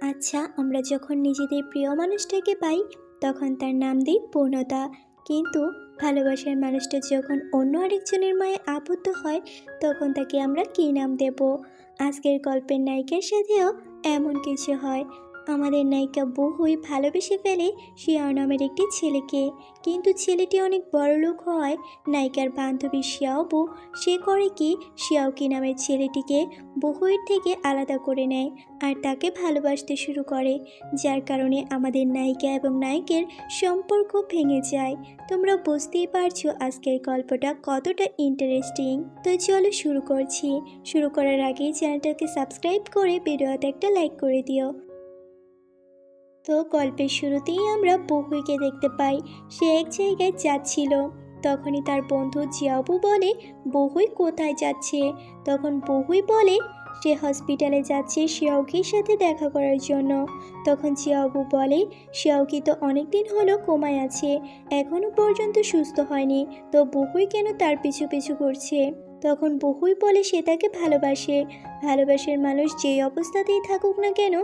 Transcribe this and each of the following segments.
আচ্ছা আমরা যখন নিজেদের প্রিয় মানুষটাকে পাই, তখন তার নাম দিই পূর্ণতা। কিন্তু ভালোবাসার মানুষটা যখন অন্য আরেকজনের মায়ে আবদ্ধ হয়, তখন তাকে আমরা কী নাম দেব? আজকের গল্পের নায়িকার সাথেও এমন কিছু হয়। আমাদের নায়িকা বহুই ভালোবেসে ফেলে শিয়াও নামের একটি ছেলেকে। কিন্তু ছেলেটি অনেক বড় লোক হওয়ায় নায়িকার বান্ধবী শিয়াও বউ সে করে কি শিয়াওকি নামের ছেলেটিকে বহুয়ের থেকে আলাদা করে নেয় আর তাকে ভালোবাসতে শুরু করে, যার কারণে আমাদের নায়িকা এবং নায়কের সম্পর্ক ভেঙে যায়। তোমরা বুঝতেই পারছ আজকের গল্পটা কতটা ইন্টারেস্টিং তো চলো শুরু করছি। শুরু করার আগেই চ্যানেলটাকে সাবস্ক্রাইব করে ভিডিওতে একটা লাইক করে দিও। তো গল্পের শুরুতেই আমরা বহুইকে দেখতে পাই। সে এক জায়গায় যাচ্ছিল। তখনই তার বন্ধু জিয়াবু বলে বহুই কোথায় যাচ্ছে? তখন বহুই বলে, সে হসপিটালে যাচ্ছে শিয়াউকির সাথে দেখা করার জন্য। তখন জিয়াবু বলে, শিয়াউকি তো অনেক দিন হলো কোমায় আছে এখনও পর্যন্ত সুস্থ হয়নি, তো বহুই কেন তার পিছু পিছু করছে তখন বহুই বলে, সে তাকে ভালোবাসে। ভালোবাসার মানুষ যেই অবস্থাতেই থাকুক না কেন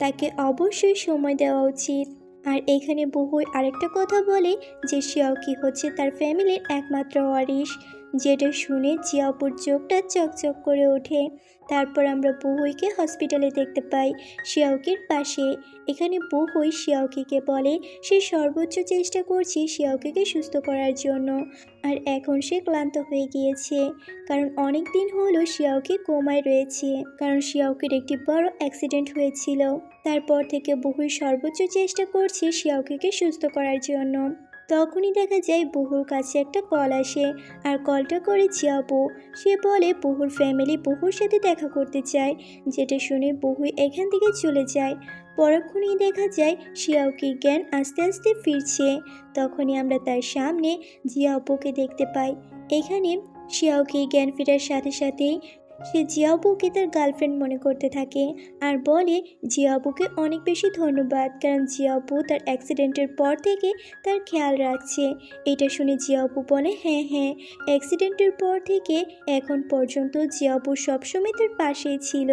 তাকে অবশ্যই সময় দেওয়া উচিত। আর এখানে বহু আরেকটা কথা বলে যে শিয়াওকি হচ্ছে তার ফ্যামিলির একমাত্র ওয়ারিশ। যেটা শুনে জিয়াপুর চোখটা চকচক করে ওঠে। তারপর আমরা বহুইকে হসপিটালে দেখতে পাই শিয়াওকির পাশে। এখানে বহুই শিয়াওকিকে বলে, সে সর্বোচ্চ চেষ্টা করছে শিয়াওকিকে সুস্থ করার জন্য। আর এখন সে ক্লান্ত হয়ে গিয়েছে। কারণ অনেক দিন হলো শিয়াওকি কোমায় রয়েছে। কারণ শিয়াওকির একটি বড় অ্যাক্সিডেন্ট হয়েছিল। তারপর থেকে বহুই সর্বোচ্চ চেষ্টা করছে শিয়াওকিকে সুস্থ করার জন্য। তখনই দেখা যায় বহুর কাছে একটা কল আসে। আর কলটা করে জিয়াবু সে বলে, বহুর ফ্যামিলি বহুর সাথে দেখা করতে চায়। যেটা শুনে বহু এখান থেকে চলে যায়। পরক্ষণেই দেখা যায় শিয়াওকির জ্ঞান আস্তে আস্তে ফিরছে। তখনই আমরা তার সামনে জিয়াবুকে দেখতে পাই। এখানে শিয়াওকির জ্ঞান ফেরার সাথে সাথেই সে জিয়াবুকে তার গার্লফ্রেন্ড মনে করতে থাকে আর বলে জিয়াবুকে অনেক বেশি ধন্যবাদ, কারণ জিয়াবু তার অ্যাক্সিডেন্টের পর থেকে তার খেয়াল রাখছে। এটা শুনে জিয়াবু বলে হ্যাঁ হ্যাঁ অ্যাক্সিডেন্টের পর থেকে এখন পর্যন্ত জিয়াবু সবসময় তার পাশেই ছিল।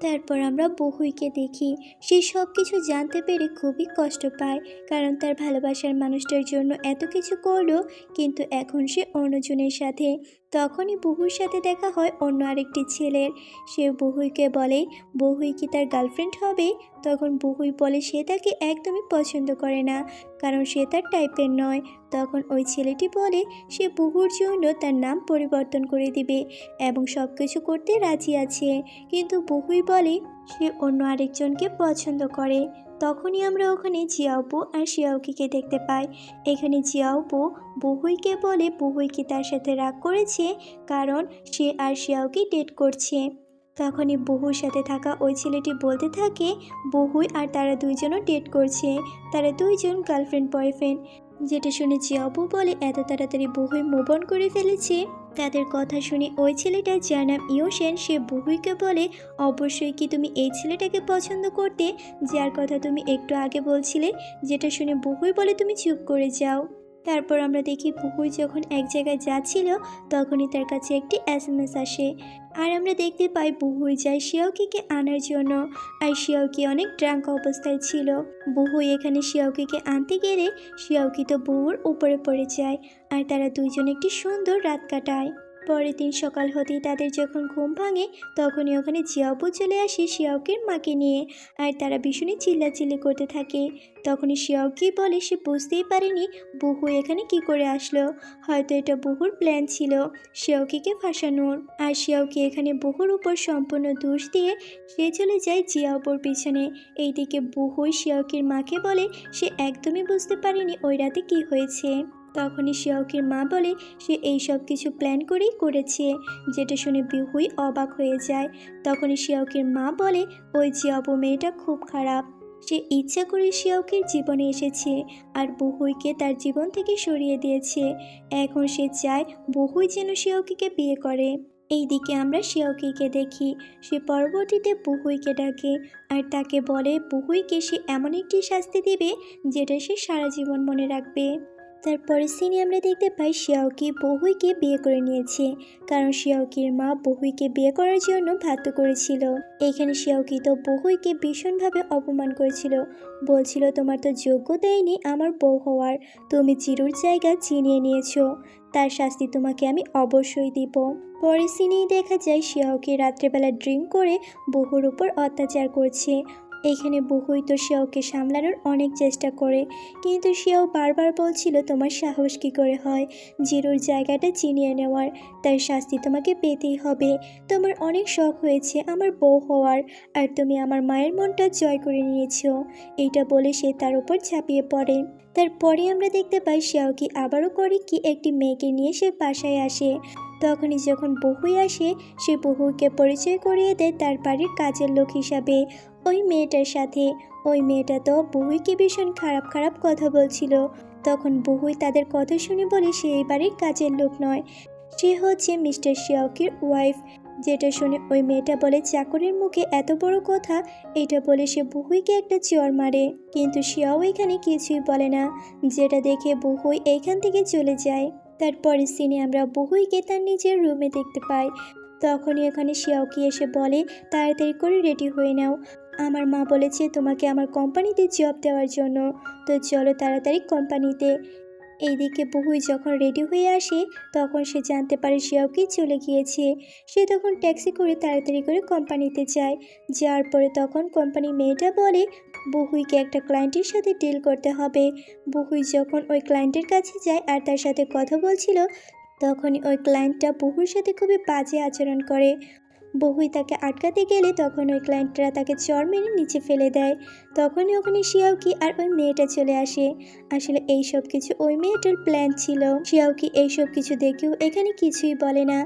তারপর আমরা বহুইকে দেখি। সে সব কিছু জানতে পেরে খুবই কষ্ট পায়, কারণ তার ভালোবাসার মানুষটার জন্য এত কিছু করল, কিন্তু এখন সে অন্যজনের সাথে। তখনই বহুর সাথে দেখা হয় অন্য আরেকটি ছেলের। সে বহুইকে বলে, বহুই কি তার গার্লফ্রেন্ড হবে? তখন বহুই বলে, সে তাকে একদমই পছন্দ করে না। কারণ সে তার টাইপের নয়। তখন ওই ছেলেটি বলে, সে বহুর জন্য তার নাম পরিবর্তন করে দিবে এবং সব কিছু করতে রাজি আছে। কিন্তু বহুই বলে, সে অন্য আরেকজনকে পছন্দ করে। তখনই আমরা ওখানে জিয়াওপু আর শিয়াউকিকে দেখতে পাই। এখানে জিয়াওপু বহুইকে বলে বহুইকে তার সাথে রাগ করেছে? কারণ সে আর শিয়াউকি ডেট করছে। তখনই বহুর সাথে থাকা ওই ছেলেটি বলতে থাকে, বহুই আর তারা দুইজনও ডেট করছে। তারা দুইজন গার্লফ্রেন্ড, বয়ফ্রেন্ড। যেটা শুনে জিয়াবু বলে, এত তাড়াতাড়ি বহুই মুভ অন করে ফেলেছে। তাদের কথা শুনে ওই ছেলেটা যার নাম ইয়োসেন সে বহুইকে বলে, অবশ্যই কি তুমি এই ছেলেটাকে পছন্দ করতে? যার কথা তুমি একটু আগে বলছিলে, যেটা শুনে বহুই বলে, তুমি চুপ করে যাও। তারপর আমরা দেখি বহুই যখন এক জায়গায় যাচ্ছিল, তখনই তার কাছে একটি এস এম এস আসে। আর আমরা দেখতে পাই বহুই যায় শিয়াউকিকে আনার জন্য। আর শিয়াউকি অনেক ড্রাঙ্ক অবস্থায় ছিল। বহুই এখানে শিয়াউকিকে আনতে গেলে শিয়াউকি তো বহুর উপরে পড়ে যায়। আর তারা দুইজন একটি সুন্দর রাত কাটায়। পরের দিন সকাল হতেই তাদের যখন ঘুম ভাঙে, তখনই ওখানে জিয়াবু চলে আসে শিয়াওকির মাকে নিয়ে। আর তারা ভীষণই চিল্লাচিল্লি করতে থাকে। তখনই শিয়াওকি বলে, সে বুঝতেই পারেনি বহু এখানে কি করে আসলো। হয়তো এটা বহুর প্ল্যান ছিল শিয়াওকিকে ফাঁসানোর। আর শিয়াওকি এখানে বহুর উপর সম্পূর্ণ দোষ দিয়ে সে চলে যায় জিয়াবুর পিছনে। এইদিকে বহুই শিয়াওকির মাকে বলে, সে একদমই বুঝতে পারেনি ওই রাতে কি হয়েছে। তখনই শিয়াওকির মা বলে, সে এই সব কিছু প্ল্যান করেই করেছে। যেটা শুনে বিহুই অবাক হয়ে যায়। তখনই শিয়াওকির মা বলে, ওই জিয়াবু মেয়েটা খুব খারাপ। সে ইচ্ছা করে শিয়াওকির জীবনে এসেছে আর বহুইকে তার জীবন থেকে সরিয়ে দিয়েছে। এখন সে চায় বহুই যেন শিয়াওকিকে বিয়ে করে। এইদিকে আমরা শিয়াওকিকে দেখি। সে পরবর্তীতে বহুইকে ডাকে আর তাকে বলে, বহুইকে সে এমন একটি শাস্তি দেবে যেটা সে সারা জীবন মনে রাখবে। তারপরে সিনে আমরা দেখতে পাই শিয়াওকি বহুইকে বিয়ে করে নিয়েছে, কারণ শিয়াওকির মা বহুইকে বিয়ে করার জন্য বাধ্য করেছিল। এখানে শিয়াওকি তো বহুইকে ভীষণভাবে অপমান করেছিল। বলছিল, তোমার তো যোগ্যতাই নেই আমার বউ হওয়ার। তুমি চিরুর জায়গা চিনিয়ে নিয়েছো। তার শাস্তি তোমাকে আমি অবশ্যই দিব। পরে সিনেই দেখা যায় শিয়াওকে রাত্রেবেলা ড্রিঙ্ক করে বহুর উপর অত্যাচার করছে। এখানে বহুই তো শিয়াওকে সামলানোর অনেক চেষ্টা করে, কিন্তু শিয়াও বারবার বলছিল তোমার সাহস কী করে হয়? জিরোর জায়গাটা চিনিয়ে নেওয়ার, তার শাস্তি তোমাকে পেতেই হবে। তোমার অনেক শখ হয়েছে আমার বউ হওয়ার, আর তুমি আমার মায়ের মনটা জয় করে নিয়েছো। এইটা বলে সে তার উপর ঝাঁপিয়ে পড়ে। তারপরে আমরা দেখতে পাই শিয়াওকি আবারও করে কি একটি মেয়েকে নিয়ে সে বাসায় আসে। তখনই যখন বহুই আসে, সে বহুকে পরিচয় করিয়ে দেয় তার বাড়ির কাজের লোক হিসাবে। ওই মেয়েটার সাথে। ওই মেয়েটা তো বহুইকে ভীষণ খারাপ খারাপ কথা বলছিল। তখন বহুই তাদের কথা শুনে বলে সে এই বাড়ির কাজের লোক নয়। সে হচ্ছে মিস্টার শিয়াওকির ওয়াইফ। যেটা শুনে ওই মেয়েটা বলে, চাকরের মুখে এত বড় কথা? এটা বলে সে বহুইকে একটা চর মারে। কিন্তু শিয়াও এখানে কিছুই বলে না। যেটা দেখে বহুই এইখান থেকে চলে যায়। তারপরে সিনে আমরা বহুইকে তার নিজের রুমে দেখতে পাই। তখনই এখানে শিয়াওকি এসে বলে, তাড়াতাড়ি করে রেডি হয়ে নাও। আমার মা বলেছে তোমাকে আমার কোম্পানিতে জব দেওয়ার জন্য। তো চলো তাড়াতাড়ি কোম্পানিতে। এইদিকে বহুই যখন রেডি হয়ে আসে, তখন সে জানতে পারে শিয়াওকি চলে গিয়েছে। সে তখন ট্যাক্সি করে তাড়াতাড়ি করে কোম্পানিতে যায়। যাওয়ার পরে তখন কোম্পানি মেয়েটা বলে, বহুইকে একটা ক্লায়েন্টের সাথে ডিল করতে হবে। বহুই যখন ওই ক্লায়েন্টের কাছে যায় আর তার সাথে কথা বলছিল, তখনই ওই ক্লায়েন্টটা বহুর সাথে খুবই বাজে আচরণ করে। বহুই তাকে আটকাতে গেলে তখন ওই ক্লায়েন্টরা তাকে চর মেরে নিচে ফেলে দেয়। তখনই ওখানে শিয়াওকি আর ওই মেয়েটা চলে আসে। আসলে এই সব কিছু ওই মেয়েটার প্ল্যান ছিল। শিয়াওকি এই সব কিছু দেখেও এখানে কিছুই বলে না।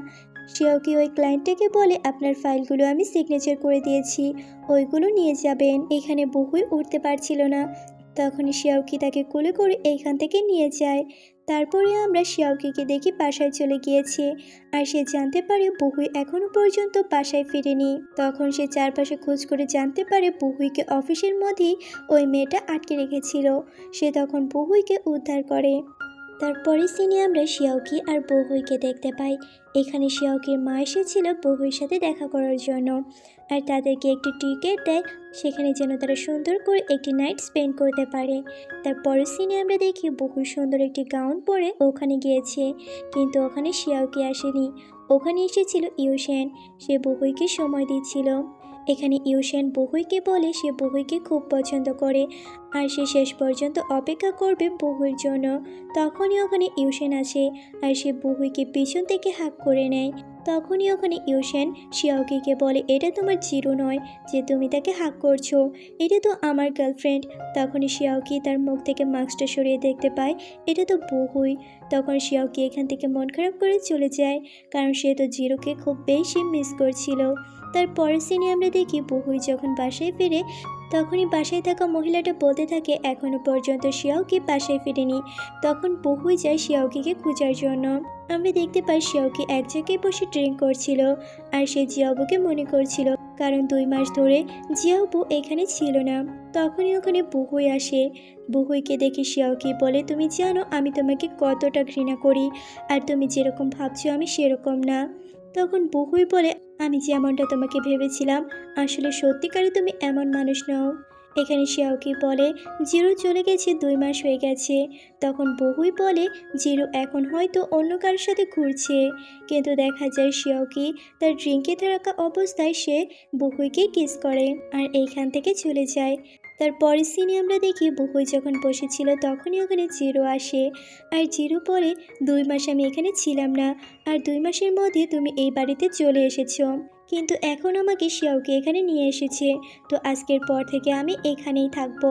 শিয়াওকি ওই ক্লায়েন্টটাকে বলে, আপনার ফাইলগুলো আমি সিগনেচার করে দিয়েছি। ওইগুলো নিয়ে যাবেন। এখানে বহুই উঠতে পারছিল না। তখনই শিয়াওকি তাকে কোলে করে এইখান থেকে নিয়ে যায়। তারপরে আমরা শিয়াওকিকে দেখি বাসায় চলে গিয়েছে। আর সে জানতে পারে বহুই এখনও পর্যন্ত বাসায় ফিরেনি। তখন সে চারপাশে খোঁজ করে জানতে পারে বহুইকে অফিসের মধ্যেই ওই মেয়েটা আটকে রেখেছিল। সে তখন বহুইকে উদ্ধার করে। তারপরে সিনে আমরা শিয়াওকি আর বহুইকে দেখতে পাই। এখানে শিয়াওকির মা এসেছিল বহুইর সাথে দেখা করার জন্য। আর তাদেরকে একটি টিকিট দেয়, সেখানে যেন তারা সুন্দর করে একটি নাইট স্পেন্ড করতে পারে। তারপরের সিনে আমরা দেখি বহু সুন্দর একটি গাউন পরে ওখানে গিয়েছে, কিন্তু ওখানে শিয়াওকে আসেনি। ওখানে এসেছিল ইউসেন, সে বহুইকে সময় দিচ্ছিল। এখানে ইউসেন বহুইকে বলে সে বহুইকে খুব পছন্দ করে, আর সে শেষ পর্যন্ত অপেক্ষা করবে বহুর জন্য। তখনই ওখানে ইউসেন আসে, আর সে বহুইকে পিছন থেকে হাক করে নেয়। তখনই ওখানে ইউসেন শিয়াওকিকে বলে, এটা তোমার জিরো নয় যে তুমি তাকে হাক করছ, এটা তো আমার গার্লফ্রেন্ড তখনই শিয়াওকি তার মুখ থেকে মাস্কটা সরিয়ে দেখতে পায়, এটা তো বহুই। তখন শিয়াওকি এখান থেকে মন খারাপ করে চলে যায়, কারণ সে তো জিরোকে খুব বেশি মিস করছিল। তার পরের সিনে আমরা দেখি বহুই যখন বাসায় ফিরে, তখনই বাসায় থাকা মহিলাটা বলতে থাকে, এখনও পর্যন্ত শিয়াওকি বাসায় ফিরেনি। তখন বহুই যায় শিয়াওকিকে খোঁজার জন্য। আমরা দেখতে পাই শিয়াওকি এক জায়গায় বসে ড্রিঙ্ক করছিল আর সে জিয়াবুকে মনে করছিল, কারণ দুই মাস ধরে জিয়াবু এখানে ছিল না। তখনই ওখানে বহুই আসে। বহুইকে দেখে শিয়াওকি বলে, তুমি জানো আমি তোমাকে কতটা ঘৃণা করি, আর তুমি যেরকম ভাবছ আমি সেরকম না। তখন বহুই বলে, আমি যেমনটা তোমাকে ভেবেছিলাম, আসলে সত্যিকারে তুমি এমন মানুষ নও। এখানে শিয়াওকি বলে, জিরো চলে গেছে দুই মাস হয়ে গেছে। তখন বহুই বলে, জিরো এখন হয়তো অন্য কারোর সাথে ঘুরছে। কিন্তু দেখা যায় শিয়াওকি তার ড্রিঙ্কে থাকা অবস্থায় সে বহুইকে কিস করে আর এইখান থেকে চলে যায়। তার পরের সিনে আমরা দেখি বহুই যখন বসেছিল তখনই ওখানে জিরো আসে। আর জিরো পরে দুই মাস আমি এখানে ছিলাম না, আর দুই মাসের মধ্যে তুমি এই বাড়িতে চলে এসেছ। কিন্তু এখন আমাকে শিয়াওকে এখানে নিয়ে এসেছে। তো আজকের পর থেকে আমি এখানেই থাকব।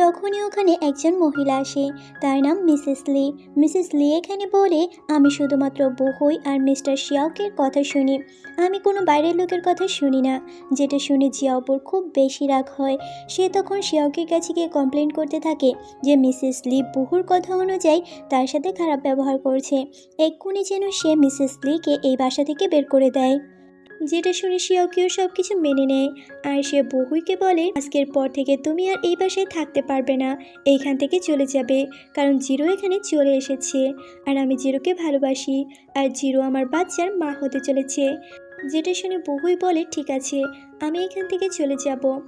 তখনই ওখানে একজন মহিলা আসে। তার নাম মিসেস লি। মিসেস লি এখানে বলে, আমি শুধুমাত্র বহুই আর মিস্টার শিয়াওকের কথা শুনি। আমি কোনো বাইরের লোকের কথা শুনি না। যেটা শুনে জিয়াওপুর খুব বেশি রাগ হয়। সে তখন শিয়াওকের কাছে গিয়ে কমপ্লেন করতে থাকে যে মিসেস লি বহুর কথা অনুযায়ী তার সাথে খারাপ ব্যবহার করছে। এক্ষুনি যেন সে মিসেস লিকে এই বাসা থেকে বের করে দেয়। যেটা শুনে শিয়াওকিও সব কিছু মেনে নেয়। আর সে বহুইকে বলে, আজকের পর থেকে তুমি আর এই বাসায় থাকতে পারবে না। এইখান থেকে চলে যাবে। কারণ জিরো এখানে চলে এসেছে। আর আমি জিরোকে ভালোবাসি। আর জিরো আমার বাচ্চার মা হতে চলেছে। যেটা শুনে বহুই বলে, ঠিক আছে, আমি এখান থেকে চলে যাব।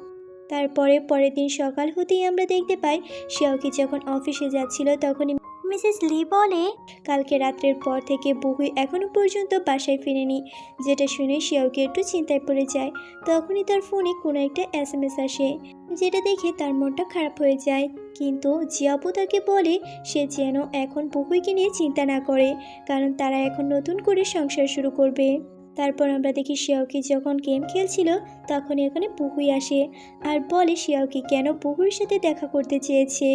তারপরে পরের দিন সকাল হতেই আমরা দেখতে পাই শিয়াওকি যখন অফিসে যাচ্ছিল তখনই মিসেস লি বলে, কালকে রাত্রের পর থেকে বহু এখনও পর্যন্ত বাসায় ফিরেনি। যেটা শুনে শিয়াউকে একটু চিন্তায় পড়ে যায়। তখনই তার ফোনে কোনো একটা এস এম এস আসে। যেটা দেখে তার মনটা খারাপ হয়ে যায়। কিন্তু জিয়াপু তাকে বলে, সে যেন এখন বহুইকে নিয়ে চিন্তা না করে। কারণ তারা এখন নতুন করে সংসার শুরু করবে। তারপর আমরা দেখি শিয়াওকি যখন গেম খেলছিল তখন এখানে বহুই আসে আর বলে শিয়াওকি কেন বহুর সাথে দেখা করতে চেয়েছে?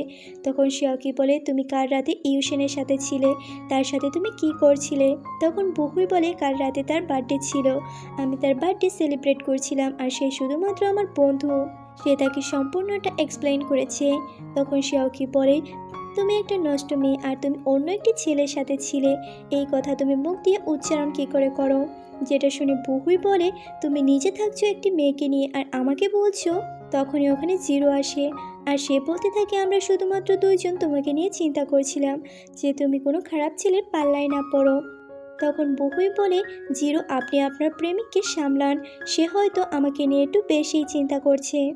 তখন শিয়াওকি বলে, তুমি কাল রাতে ইউসেনের সাথে ছিলে, তার সাথে তুমি কি করছিলে? তখন বহুই বলে, কাল রাতে তার বার্থডে ছিল, আমি তার বার্থডে সেলিব্রেট করছিলাম আর সে শুধুমাত্র আমার বন্ধু, সে তাকে সম্পূর্ণটা এক্সপ্লেইন করেছে। তখন শিয়াওকি বলে, তুমি একটা নষ্ট মেয়ে আর তুমি অন্য একটি ছেলের সাথে ছিলে, এই কথা তুমি মুখ দিয়ে উচ্চারণ কী করে করো? যেটা শুনে বহুই বলে, তুমি নিজে থাকছো একটি মেয়েকে নিয়ে আর আমাকে বলছো? তখনই ওখানে জিরো আসে। আর সে বলতে থাকে, আমরা শুধুমাত্র দুইজন তোমাকে নিয়ে চিন্তা করছিলাম যে তুমি কোনো খারাপ ছেলের পাল্লায় না পড়ো। তখন বহুই বলে, জিরো, আপনি আপনার প্রেমিককে সামলান। সে হয়তো আমাকে নিয়ে একটু বেশিই চিন্তা করছে।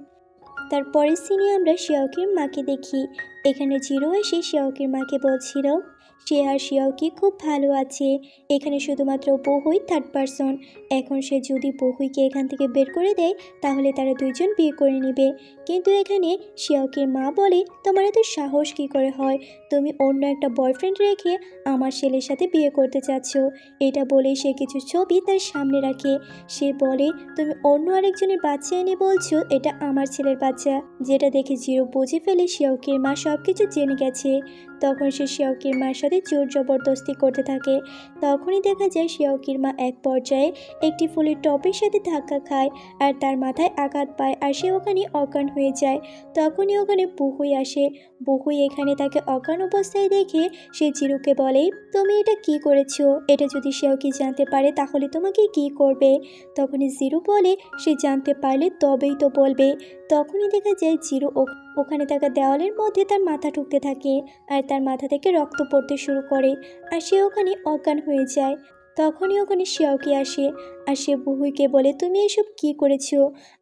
তারপরের সিনে আমরা শিয়াওকির মাকে দেখি। এখানে জিরো এসে শিয়াওকির মাকে বলছিল সে আর শিয়াওকি খুব ভালো আছে? এখানে শুধুমাত্র বহুই থার্ড পারসন এখন সে যদি বহুইকে এখান থেকে বের করে দেয়, তাহলে তারা দুইজন বিয়ে করে নেবে। কিন্তু এখানে শিয়াওকির মা বলে, তোমার এত সাহস কী করে হয়? তুমি অন্য একটা বয়ফ্রেন্ড রেখে আমার ছেলের সাথে বিয়ে করতে চাচ্ছ। এটা বলে সে কিছু ছবি তার সামনে রাখে। সে বলে, তুমি অন্য আরেকজনের বাচ্চা এনে বলছো, এটা আমার ছেলের বাচ্চা। যেটা দেখে জিরো বুঝে ফেলে শিয়াওকির মা সব কিছু জেনে গেছে। তখন সে শিয়কির মার সাথে জোর জবরদস্তি করতে থাকে। তখনই দেখা যায় শিয়কির মা এক পর্যায়ে একটি ফুলের টপের সাথে ধাক্কা খায় আর তার মাথায় আঘাত পায় আর সে ওখানে অজ্ঞান হয়ে যায়। তখনই ওখানে পুহুই আসে। বহুই এখানে তাকে অজ্ঞান অবস্থায় দেখে সে জিরুকে বলে, তুমি এটা কি করেছ? এটা যদি শিয়াওকি জানতে পারে, তাহলে তোমাকে কি করবে? তখনই জিরু বলে, সে জানতে পারলে তবেই তো বলবে। তখনই দেখা যায় জিরু ওখানে থাকা দেওয়ালের মধ্যে তার মাথা ঢুকতে থাকে আর তার মাথা থেকে রক্ত পড়তে শুরু করে, আর সে ওখানে অজ্ঞান হয়ে যায়। তখনই ওখানে শিয়াওকি আসে। আর সে বহুইকে বলে, তুমি এসব কি করেছ?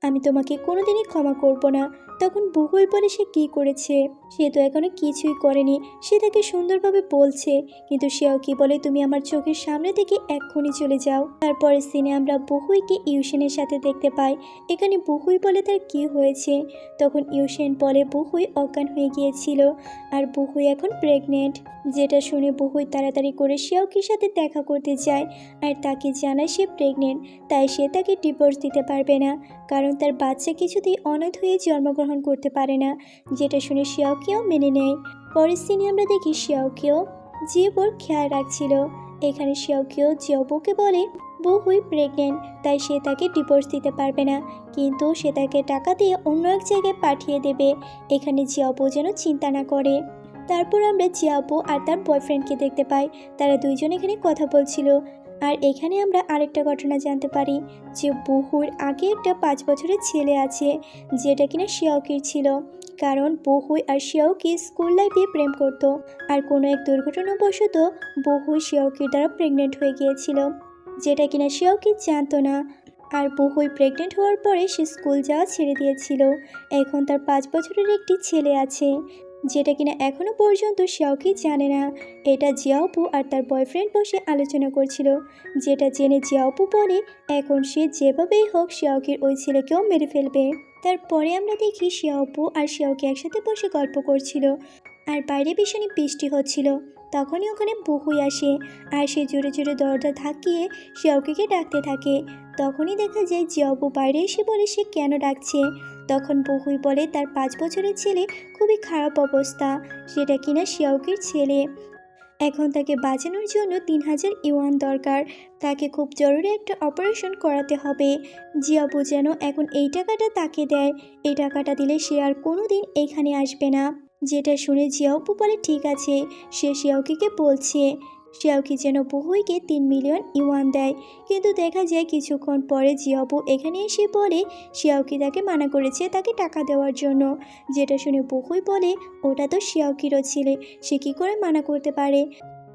আমি তোমাকে কোনোদিনই ক্ষমা করব না। তখন বহুই বলে, সে কি করেছে? সে তো এখনও কিছুই করেনি। সে তাকে সুন্দরভাবে বলছে, কিন্তু সেও কি বলে, তুমি আমার চোখের সামনে থেকে এক্ষুনি চলে যাও। তারপরে সিনে আমরা বহুইকে ইউসেনের সাথে দেখতে পাই। এখানে বহুই বলে, তার কি হয়েছে? তখন ইউসেন বলে, বহুই অজ্ঞান হয়ে গিয়েছিল, আর বহুই এখন প্রেগনেন্ট যেটা শুনে বহুই তাড়াতাড়ি করে শিয়াওকির সাথে দেখা করতে যায়, আর তাকে জানায় সে প্রেগনেন্ট তাই সে তাকে ডিভোর্স দিতে পারবে না। কারণ তার বাচ্চা কিছুতেই অনাথ হয়ে জন্মগ্রহণ করতে পারে না, যেটা শুনে শিয়াওকিও মেনে নেয়। পরের সিনে আমরা দেখি শিয়াওকিও জিওবোর খেয়াল রাখছিল। এখানে শিয়াওকিও জিওবোকে বলে বহুই প্রেগনেন্ট তাই সে তাকে ডিভোর্স দিতে পারবে না। কিন্তু সে তাকে টাকা দিয়ে অন্য এক জায়গায় পাঠিয়ে দেবে। এখানে জিয়াবো যেন চিন্তা না করে। তারপর আমরা জিয়াবো আর তার বয়ফ্রেন্ডকে দেখতে পাই। তারা দুইজন এখানে কথা বলছিল। আর এখানে আমরা আরেকটা ঘটনা জানতে পারি যে বহুর আগে একটা পাঁচ বছরের ছেলে আছে যেটা কিনা শিয়াওকির ছিল। কারণ বহুই আর শিয়াওকি স্কুল লাইফে প্রেম করত আর কোনো এক দুর্ঘটনাবশত বহু শিয়াওকির দ্বারা প্রেগনেন্ট হয়ে গিয়েছিল, যেটা কিনা শিয়াওকি জানতো না। আর বহুই প্রেগনেন্ট হওয়ার পরে সে স্কুল যাওয়া ছেড়ে দিয়েছিল। এখন তার পাঁচ বছরের একটি ছেলে আছে। যেটা কিনা এখনও পর্যন্ত শিয়াওকি জানে না। এটা জিয়াওপু আর তার বয়ফ্রেন্ড বসে আলোচনা করছিল। যেটা জেনে জিয়াওপু বলে, এখন সে যেভাবেই হোক শিয়াওকির ওই ছেলেকেও মেরে ফেলবে। তারপরে আমরা দেখি শিয়াওপু আর শিয়াওকি একসাথে বসে গল্প করছিল। আর বাইরে ভীষণই বৃষ্টি হচ্ছিল। তখনই ওখানে বহুই আসে। আর সে জোরে জোরে দরজা ধাক্কিয়ে শিয়াওকিকে ডাকতে থাকে। তখনই দেখা যায় জিয়াওপু বাইরে এসে বলে, সে কেন ডাকছে? তখন বহুই বলে, তার পাঁচ বছরের ছেলে খুবই খারাপ অবস্থা। সেটা কিনা শিয়াওকির ছেলে। এখন তাকে বাঁচানোর জন্য তিন হাজার ইউয়ান দরকার। তাকে খুব জরুরি একটা অপারেশন করাতে হবে। জিয়াবু যেন এখন এই টাকাটা তাকে দেয়। এই টাকাটা দিলে সে আর কোনো দিন এখানে আসবে না। যেটা শুনে জিয়াবু বলে, ঠিক আছে। সে শিয়াওকিকে বলছে শিয়াওকি যেন বহুইকে তিন মিলিয়ন ইউয়ান দেয়। কিন্তু দেখা যায় কিছুক্ষণ পরে জিয়াবু এখানে এসে বলে শিয়াওকি তাকে মানা করেছে তাকে টাকা দেওয়ার জন্য? যেটা শুনে বহুই বলে, ওটা তো শিয়াওকিরও ছেলে, সে কী করে মানা করতে পারে?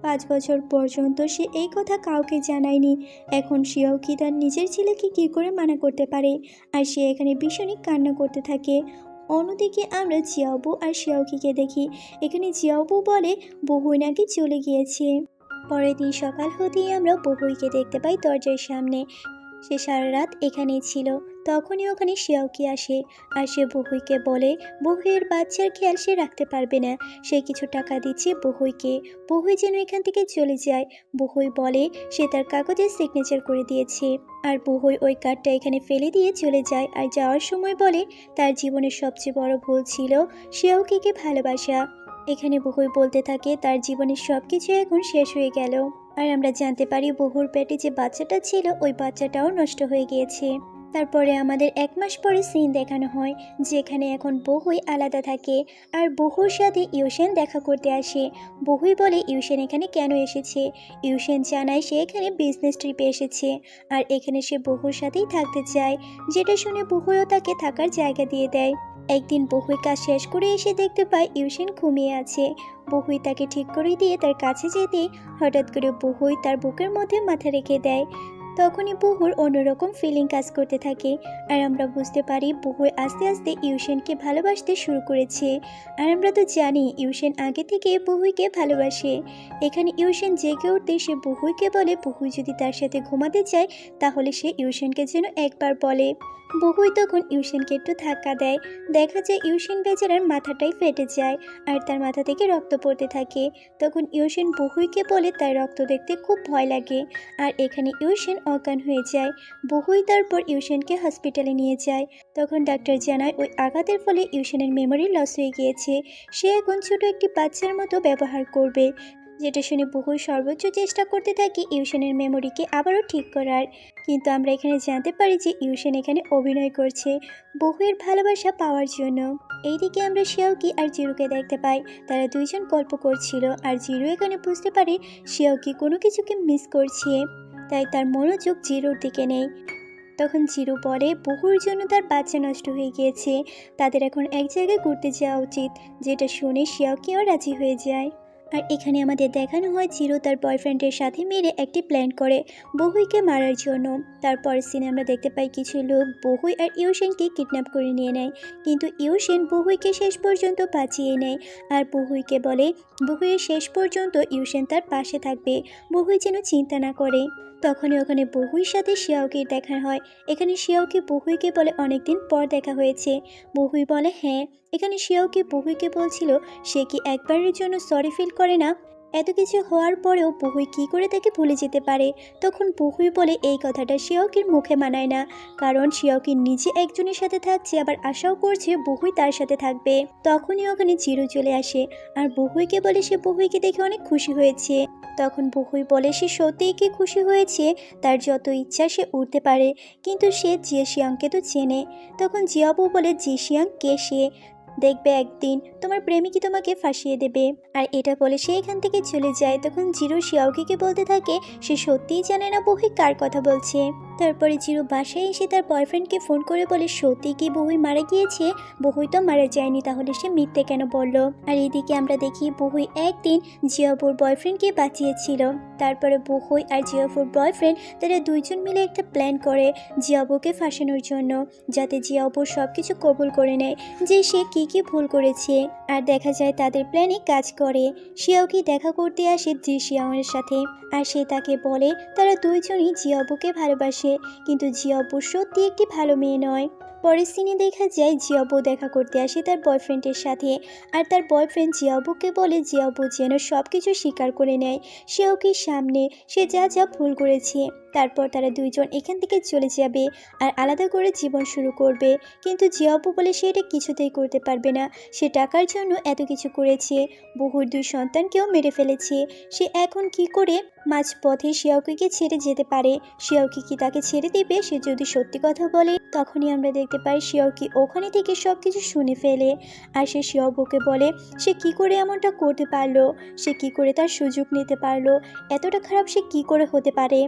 পাঁচ বছর পর্যন্ত সে এই কথা কাউকে জানায়নি। এখন শিয়াওকি তার নিজের ছেলেকে কী করে মানা করতে পারে? আর সে এখানে ভীষণই কান্না করতে থাকে। অন্যদিকে আমরা জিয়াবু আর শিয়াওকিকে দেখি। এখানে জিয়াবু বলে, বহুই নাকি চলে গিয়েছে। পরের দিন সকাল হতেই আমরা বহুইকে দেখতে পাই দরজার সামনে। সে সারা রাত এখানেই ছিল। তখনই ওখানে শিয়াওকি আসে আর সে বহুইকে বলে, বহুইয়ের বাচ্চার খেয়াল সে রাখতে পারবে না। সে কিছু টাকা দিচ্ছে বহুইকে। বহুই যেন এখান থেকে চলে যায়। বহুই বলে, সে তার কাগজে সিগনেচার করে দিয়েছে। আর বহুই ওই কার্ডটা এখানে ফেলে দিয়ে চলে যায় আর যাওয়ার সময় বলে, তার জীবনের সবচেয়ে বড় ভুল ছিল শিয়াওকিকে ভালোবাসা। এখানে বহুই বলতে থাকে, তার জীবনের সব কিছু এখন শেষ হয়ে গেল। আর আমরা জানতে পারি বহুর পেটে যে বাচ্চাটা ছিল, ওই বাচ্চাটাও নষ্ট হয়ে গিয়েছে। তারপরে আমাদের এক মাস পরে সিন দেখানো হয়, যেখানে এখন বহুই আলাদা থাকে। আর বহুর সাথে ইউসেন দেখা করতে আসে। বহুই বলে, ইউসেন এখানে কেন এসেছে? ইউসেন জানায়, সে এখানে বিজনেস ট্রিপে এসেছে। আর এখানে সে বহুর সাথেই থাকতে চায়, যেটা শুনে বহুও তাকে থাকার জায়গা দিয়ে দেয়। একদিন বহুই কাজ শেষ করে এসে দেখতে পায় ইউসেন ঘুমিয়ে আছে। বহুই তাকে ঠিক করে দিয়ে তার কাছে যেতে হঠাৎ করে বহুই তার বুকের মধ্যে মাথা রেখে দেয়। তখনই বহুর অন্যরকম ফিলিং কাজ করতে থাকে। আর আমরা বুঝতে পারি বহুই আস্তে আস্তে ইউসেনকে ভালোবাসতে শুরু করেছে। আর আমরা তো জানি ইউসেন আগে থেকে বহুইকে ভালোবাসে। এখানে ইউসেন জেগে উঠতে সে বহুইকে বলে, বহুই যদি তার সাথে ঘুমাতে চায়, তাহলে সে ইউসেনকে যেন একবার বলে। বহুই তখন ইউসেনকে একটু ধাক্কা দেয়। দেখা যায় ইউসেন বেচারার মাথাটাই ফেটে যায় আর তার মাথা থেকে রক্ত পড়তে থাকে। তখন ইউসেন বহুইকে বলে তার রক্ত দেখতে খুব ভয় লাগে আর এখানে ইউসেন অজ্ঞান হয়ে যায়। বহুই তারপর ইউসেনকে হসপিটালে নিয়ে যায়। তখন ডাক্তার জানায় ওই আঘাতের ফলে ইউসেনের মেমোরি লস হয়ে গিয়েছে। সে এখন ছোট একটি বাচ্চার মতো ব্যবহার করবে। যেটা শুনে বহুই সর্বোচ্চ চেষ্টা করতে থাকে ইউসেনের মেমোরিকে আবারও ঠিক করার। কিন্তু আমরা এখানে জানতে পারি যে ইউসেন এখানে অভিনয় করছে বহুয়ের ভালোবাসা পাওয়ার জন্য। এইদিকে আমরা শিয়াওকি আর জিরুকে দেখতে পাই। তারা দুইজন গল্প করছিল আর জিরু এখানে বুঝতে পারে শিয়াওকি কোনো কিছুকে মিস করছে। তাই তার মনোযোগ জিরোর দিকে নেই। তখন জিরু বলে, বহুর জন্য তার বাচ্চা নষ্ট হয়ে গিয়েছে। তাদের এখন এক জায়গায় ঘুরতে যাওয়া উচিত, যেটা শুনে শিয়াওকিও রাজি হয়ে যায়। আর এখানে আমাদের দেখানো হয় জিরো তার বয়ফ্রেন্ডের সাথে মিলে একটি প্ল্যান করে বহুইকে মারার জন্য। তারপর সিনে আমরা দেখতে পাই কিছু লোক বহুই আর ইউসেনকে কিডন্যাপ করে নিয়ে নেয়। কিন্তু ইউসেন বহুইকে শেষ পর্যন্ত বাঁচিয়ে নেয় আর বহুইকে বলে বহুয়ের শেষ পর্যন্ত ইউসেন তার পাশে থাকবে। বহুই যেন চিন্তা না করে। তখনই ওখানে বহুর সাথে শিয়াওকে দেখা হয়। এখানে শিয়াওকে বহুইকে বলে অনেকদিন পর দেখা হয়েছে। বহুই বলে হ্যাঁ এখানে শিয়াওকে বহুইকে বলছিল, সে কি একবারের জন্য সরি ফিল করে না? এত কিছু হওয়ার পরেও বহুই কি করে তাকে ভুলে যেতে পারে? তখন বহুই বলে, এই কথাটা শিয়াওকির মুখে মানায় না। কারণ শিয়াওকি নিজে একজনের সাথে থাকছে, আবার আশাও করছে বহুই তার সাথে থাকবে। তখনই ওখানে চিরু চলে আসে। আর বহুইকে বলে, সে বহুইকে দেখে অনেক খুশি হয়েছে। তখন বহুই বলে, সে সত্যিই কি খুশি হয়েছে? তার যত ইচ্ছা সে উঠতে পারে। কিন্তু সে জিয়াশিয়াংকে তো চেনে। তখন জিয়াবু বলে জিশিয়াং কে সে? দেখবে একদিন তোমার প্রেমিকই তোমাকে ফাঁসিয়ে দেবে। আর এটা বলে সে এখান থেকে চলে যায়। তখন জিরো শিয়াওকিকে বলতে থাকে, সে সত্যিই জানে না বহুই কার কথা বলছে। তারপরে জিরো বাসায় এসে তার বয়ফ্রেন্ডকে ফোন করে বলে, সত্যি কি বহুই মারা গিয়েছে? বহুই তো মারা যায়নি, তাহলে সে মিথ্যে কেন বলল? আর এদিকে আমরা দেখি বহুই একদিন জিয়াবুর বয়ফ্রেন্ডকে বাঁচিয়েছিল। তারপরে বহুই আর জিয়াবুর বয়ফ্রেন্ড তারা দুইজন মিলে একটা প্ল্যান করে জিয়াবুকে ফাঁসানোর জন্য, যাতে জিয়াবু সব কিছু কবুল করে নেয় যে সে কি কি ভুল করেছে। আর দেখা যায় তাদের প্ল্যানে কাজ করে। শিয়াওকি দেখা করতে আসে জি শিয়াওয়ের সাথে। আর সে তাকে বলে, তারা দুইজনই জিয়াবুকে ভালোবাসে, কিন্তু জিয়াবু সত্যি একটি ভালো মেয়ে নয়। পরের সিনে দেখা যায় জিয়াবু দেখা করতে আসে তার বয়ফ্রেন্ডের সাথে। আর তার বয়ফ্রেন্ড জিয়াবুকে বলে, জিয়াবু যেন সব কিছু স্বীকার করে নেয়। শিয়াওকি সামনে, সে যা যা ভুল করেছে। তারপর তারা দুইজন এখান থেকে চলে যাবে আর আলাদা করে জীবন শুরু করবে। কিন্তু জিয়া অপু বলে, সে এটা কিছুতেই করতে পারবে না। সে টাকার জন্য এত কিছু করেছে। বহুর দুই সন্তানকেও মেরে ফেলেছে। সে এখন কি করে মাঝ পথে শিয়াউকিকে ছেড়ে যেতে পারে? শিয়াউকি কি তাকে ছেড়ে দেবে? সে যদি সত্যি কথা বলে, তখনই আমরা দেখতে পাই শিয়াউকি ওখানে থেকে সব কিছু শুনে ফেলে। আর সে শিয়াবুকে বলে, সে কি করে এমনটা করতে পারল? সে কি করে তার সুযোগ নিতে পারল? এতটা খারাপ সে কি করে হতে পারে?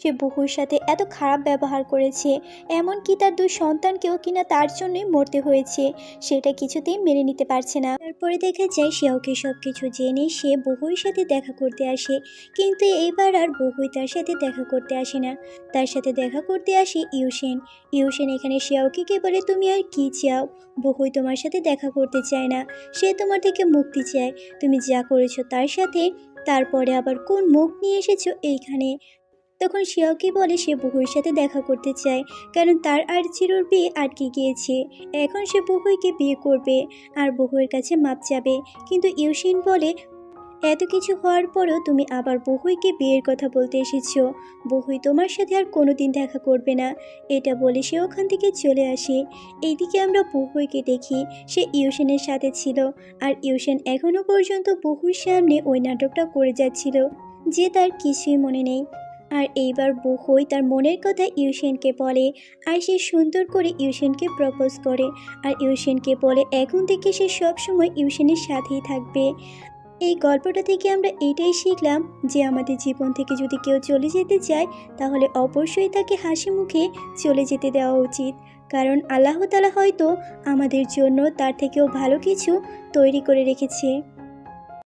সে বহুর সাথে এত খারাপ ব্যবহার করেছে, এমন কি তার দুই সন্তানকেও কিনা তার জন্যই মরতে হয়েছে, সেটা কিছুতেই মেনে নিতে পারছে না। তারপরে দেখা যায় শিয়াওকে সব কিছু জেনে সে বহুর সাথে দেখা করতে আসে। কিন্তু এইবার আর বহুই তার সাথে দেখা করতে আসে না। তার সাথে দেখা করতে আসে ইউসেন। ইউসেন এখানে শিয়াওকিকে বলে, তুমি আর কি চাও? বহুই তোমার সাথে দেখা করতে চায় না। সে তোমার থেকে মুক্তি চায়। তুমি যা করেছ তার সাথে, তারপরে আবার কোন মুখ নিয়ে এসেছ এইখানে? তখন শিয়াওকি বলে সে বহুর সাথে দেখা করতে চায়, কারণ তার আর চিরুর বিয়ে আটকে গিয়েছে। এখন সে বহুইকে বিয়ে করবে আর বহুয়ের কাছে মাপ যাবে কিন্তু ইউসিন বলে, এত কিছু হওয়ার পরও তুমি আবার বহুইকে বিয়ের কথা বলতে এসেছ। বহুই তোমার সাথে আর কোনোদিন দেখা করবে না। এটা বলে সে ওখান থেকে চলে আসে। এইদিকে আমরা বহুইকে দেখি, সে ইউসেনের সাথে ছিল। আর ইউসেন এখনও পর্যন্ত বহুর সামনে ওই নাটকটা করে যাচ্ছিল, যে তার কিছুই মনে নেই। আর এইবার বহুই তার মনের কথা ইউসেনকে বলে, আর সে সুন্দর করে ইউসেনকে প্রপোজ করে। আর ইউসেনকে বলে, এখন থেকে সে সবসময় ইউসেনের সাথেই থাকবে। এই গল্পটা থেকে আমরা এটাই শিখলাম যে আমাদের জীবন থেকে যদি কেউ চলে যেতে চায়, তাহলে অবশ্যই তাকে হাসি মুখে চলে যেতে দেওয়া উচিত। কারণ আল্লাহ তালা হয়তো আমাদের জন্য তার থেকেও ভালো কিছু তৈরি করে রেখেছে।